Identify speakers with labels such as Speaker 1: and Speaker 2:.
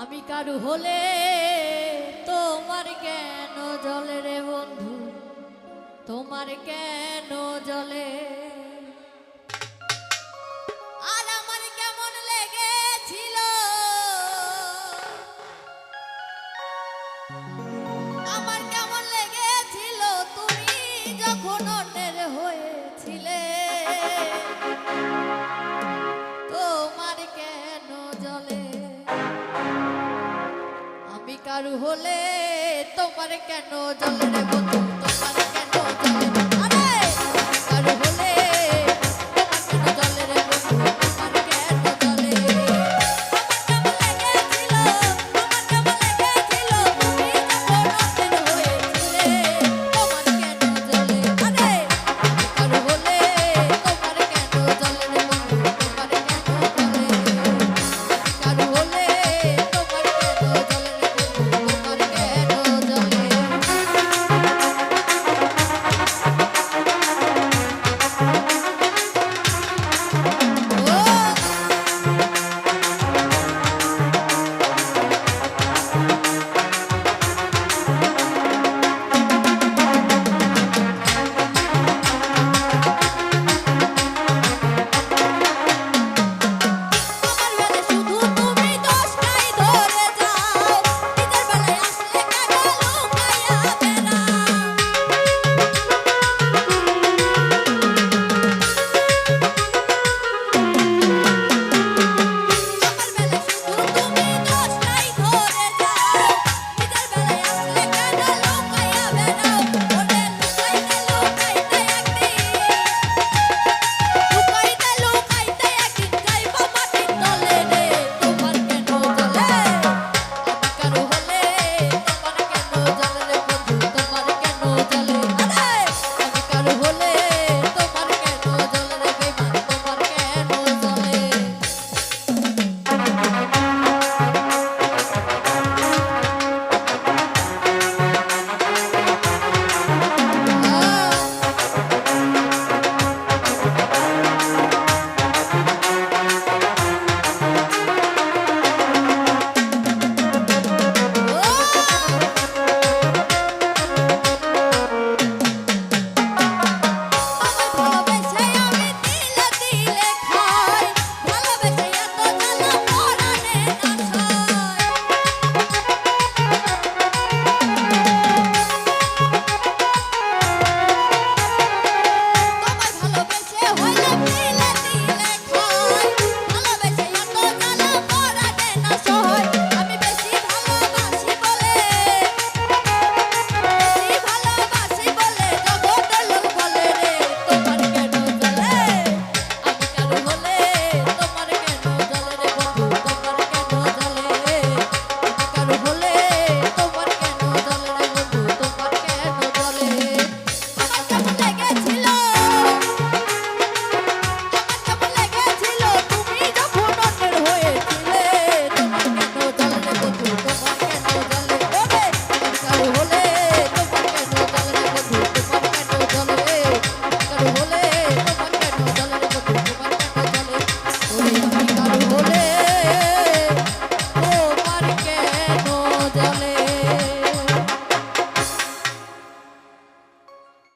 Speaker 1: আমি কারু হলে তোমার কেন জলে রে বন্ধু? তোমার কেন জলে আমি হলে তোমার কেন জলের বোতল